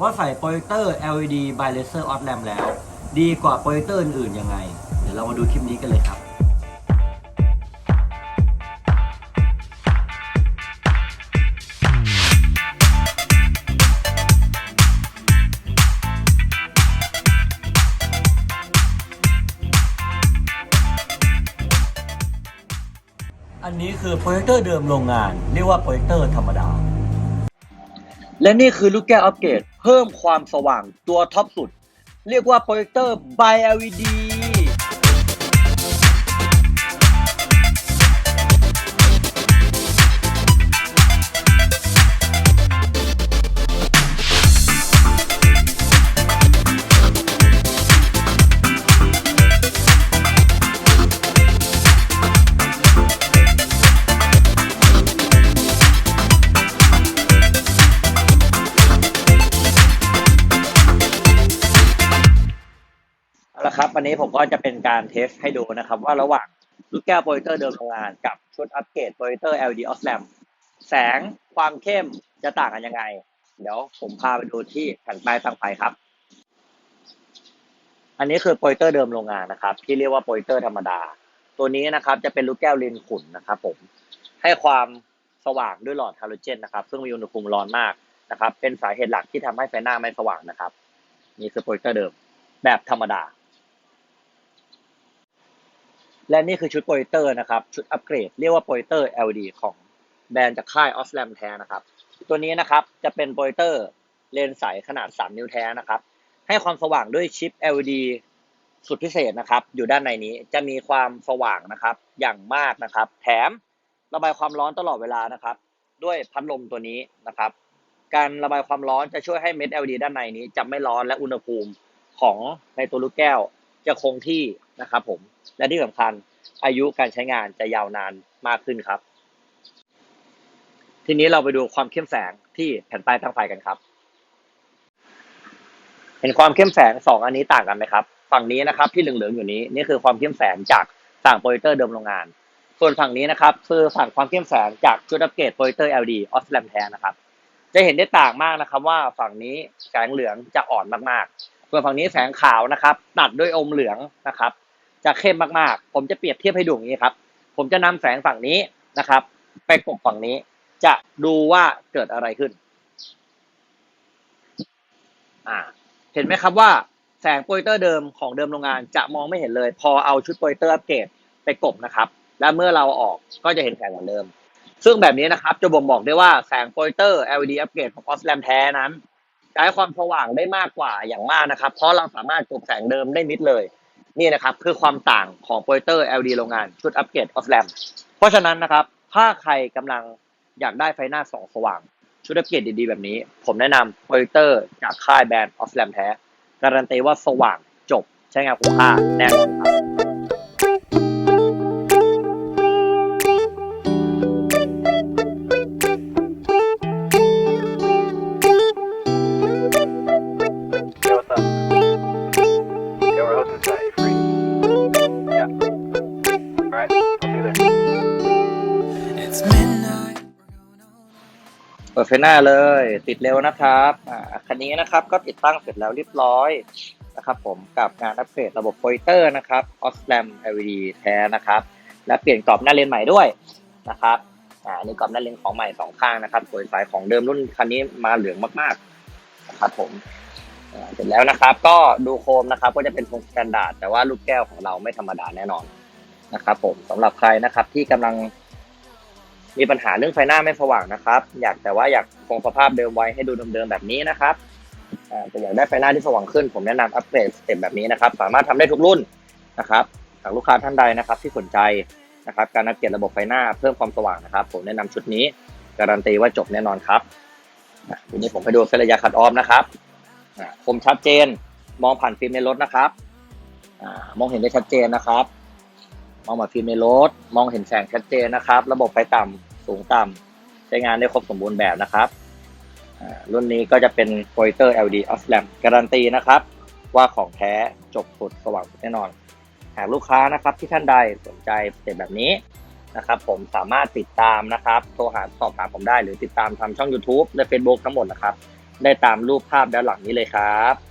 ว่าใส่โปรเจคเตอร์ LED by laser off lamp แล้ว ดีกว่าโปรเจคเตอร์อื่นๆยังไง เดี๋ยวเรามาดูคลิปนี้กันเลยครับอันนี้คือโปรเจคเตอร์เดิมโรงงาน เรียกว่าโปรเจคเตอร์ธรรมดา และนี่คือลูกแก้วอัปเกรด พิ่มความสว่างตัวท็อปสุด เรียกว่าโปรเจคเตอร์ by LED ครับวันนี้ผมก็จะเป็นการเทสให้ดูนะครับ ว่าระหว่างลูกแก้วโปรเจคเตอร์เดิมโรงงานกับชุดอัปเกรดโปรเจคเตอร์ LED o s l a m แสงความเข้มจะต่างกันยังไง เดี๋ยวผมพาไปดูที่แผ่นป้ายตั้งไฟครับ อันนี้คือโปรเจคเตอร์เดิมโรงงานนะครับ ที่เรียกว่าโปรเจคเตอร์ธรรมดา ตัวนี้นะครับจะเป็นลูกแก้วเลนขุ่นนะครับผมให้ความสว่างด้วยหลอดฮาโลเจนนะครับ ซึ่งมีอุณหภูมิร้อนมากนะครับ เป็นสาเหตุหลักที่ทำให้ไฟหน้าไม่สว่างนะครับ นี่คือโปรเจคเตอร์เดิมแบบธรรมดา และนี่คือชุดโปรเจคเตอร์นะครับ ชุดอัปเกรดเรียกว่าโปรเจคเตอร์ LED ของแบรนด์จากค่ายออสแลมแท้นะครับ ตัวนี้นะครับจะเป็นโปรเจคเตอร์เลนส์ใสขนาด 3 นิ้วแท้นะครับ ให้ความสว่างด้วยชิป LED สุดพิเศษนะครับ อยู่ด้านในนี้จะมีความสว่างนะครับ อย่างมากนะครับ แถมระบายความร้อนตลอดเวลานะครับ ด้วยพัดลมตัวนี้นะครับ การระบายความร้อนจะช่วยให้เม็ด LED ด้านในนี้จะไม่ร้อนและอุณหภูมิของในตัวลูกแก้ว จะคงที่นะครับผมและที่สำคัญอายุการใช้งานจะยาวนานมากขึ้นครับ ทีนี้เราไปดูความเข้มแสงที่แผ่นป้ายตั้งไฟกันครับ เห็นความเข้มแสงสองอันนี้ต่างกันไหมครับ ฝั่งนี้นะครับที่เหลืองๆอยู่นี้นี่คือความเข้มแสงจากต่างโปรเจคเตอร์เดิมโรงงาน ส่วนฝั่งนี้นะครับคือฝั่งความเข้มแสงจากชุดอัปเกรดโปรเจคเตอร์ LED ออสแลมแทนนะครับ จะเห็นได้ต่างมากนะครับว่าฝั่งนี้แสงเหลืองจะอ่อนมากๆ ส่วนฝั่งนี้แสงขาวนะครับ ตัดด้วยอมเหลืองนะครับ จะเข้มมากๆ ผมจะเปรียบเทียบให้ดูอย่างนี้ครับ ผมจะนำแสงฝั่งนี้นะครับ ไปกบฝั่งนี้ จะดูว่าเกิดอะไรขึ้น อ่า เห็นไหมครับว่าแสงโปรเจคเตอร์เดิมของเดิมโรงงานจะมองไม่เห็นเลย พอเอาชุดโปรเจคเตอร์อัปเกรดไปกบนะครับ และเมื่อเราออกก็จะเห็นแสงเหมือนเดิม ซึ่งแบบนี้นะครับจะบ่งบอกได้ว่าแสงโปรเจคเตอร์ LED อัปเกรดของออสแลมแท้นั้น จะให้ความสว่างได้มากกว่าอย่างมากนะครับ เพราะเราสามารถกบแสงเดิมได้มิดเลย นี่นะครับคือความต่างของโปรเจคเตอร์ LED โรงงานชุดอัปเกรดออสแลมเพราะฉะนั้นนะครับ ถ้าใครกำลังอยากได้ไฟหน้าสองสว่าง ชุดอัปเกรดดีๆ แบบนี้ ผมแนะนำโปรเจคเตอร์จากค่ายแบรนด์ออสแลมแท้ การันตีว่าสว่างจบใช้งานคุ้มค่าแน่นอนครับ ปิดไฟหน้าเลย ติดเร็วนะครับอ่าคันนี้นะครับก็ติดตั้งเสร็จแล้วเรียบร้อยนะครับผมกับงานอัปเกรดระบบโปรเจคเตอร์นะครับ o s l a m LED แท้นะครับ และเปลี่ยนกรอบหน้าเลนใหม่ด้วยนะครับอ่านี่กรอบหน้าเลนของใหม่สองข้างนะครับสวยใสของเดิมรุ่นคันนี้มาเหลืองมากๆนะครับผมอ่าเสร็จแล้วนะครับ ก็ดูโคมนะครับ ก็จะเป็นทรงสแตนดาร์ดแต่ว่าลูกแก้วของเราไม่ธรรมดาแน่นอนนะครับผมสำหรับใครนะครับที่กำลัง มีปัญหาเรื่องไฟหน้าไม่สว่างนะครับ อยากแต่ว่าอยากคงสภาพเดิมไว้ให้ดูเดิมๆแบบนี้นะครับแต่อยากได้ไฟหน้าที่สว่างขึ้น ผมแนะนำอัปเกรดสเต็ปแบบนี้นะครับ สามารถทำได้ทุกรุ่นนะครับหากลูกค้าท่านใดนะครับ ที่สนใจนะครับ การอัปเกรดระบบไฟหน้าเพิ่มความสว่างนะครับ ผมแนะนำชุดนี้ การันตีว่าจบแน่นอนครับทีนี้ผมไปดูเส้นระยะคัดออฟนะครับคมชัดเจนมองผ่านฟิล์มในรถนะครับอมองเห็นได้ชัดเจนนะครับ มองผ่านฟิล์มในรถ มองเห็นแสงชัดเจนนะครับ ระบบไฟต่ำ สูงต่ำใช้งานได้ครบสมบูรณ์แบบนะครับรุ่นนี้ก็จะเป็นโปรเจคเตอร์ LED o s l a m การันตีนะครับ ว่าของแท้จบสุดสว่างแน่นอน หากลูกค้านะครับที่ท่านใดสนใจสเต็ปแบบนี้นะครับผมสามารถติดตามนะครับโทรหาสอบถามผมได้หรือติดตามทางช่อง YouTube และ Facebook ทั้งหมดนะครับ ได้ตามรูปภาพด้านหลังนี้เลยครับ